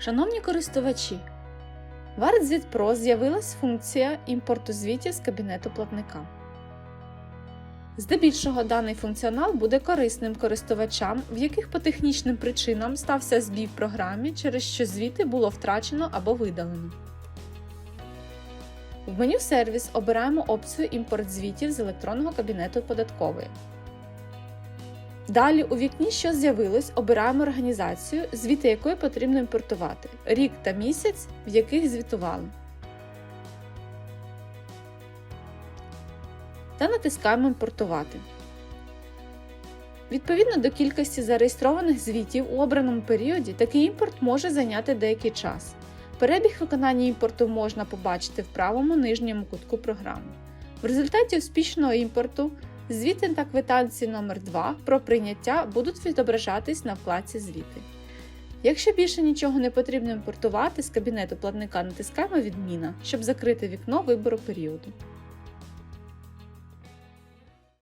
Шановні користувачі, в ArtZit з'явилась функція імпорту звітів з кабінету платника. Здебільшого даний функціонал буде корисним користувачам, в яких по технічним причинам стався збій в програмі, через що звіти було втрачено або видалено. В меню Сервіс обираємо опцію Імпорт звітів з електронного кабінету податкової. Далі у вікні, що з'явилось, обираємо організацію, звіти якої потрібно імпортувати, рік та місяць, в яких звітували. Та натискаємо Імпортувати. Відповідно до кількості зареєстрованих звітів у обраному періоді, такий імпорт може зайняти деякий час. Перебіг виконання імпорту можна побачити в правому нижньому кутку програми. В результаті успішного імпорту звіти та квитанції номер 2 про прийняття будуть відображатись на вкладці Звіти. Якщо більше нічого не потрібно імпортувати, з кабінету платника натискаємо Відміна, щоб закрити вікно вибору періоду.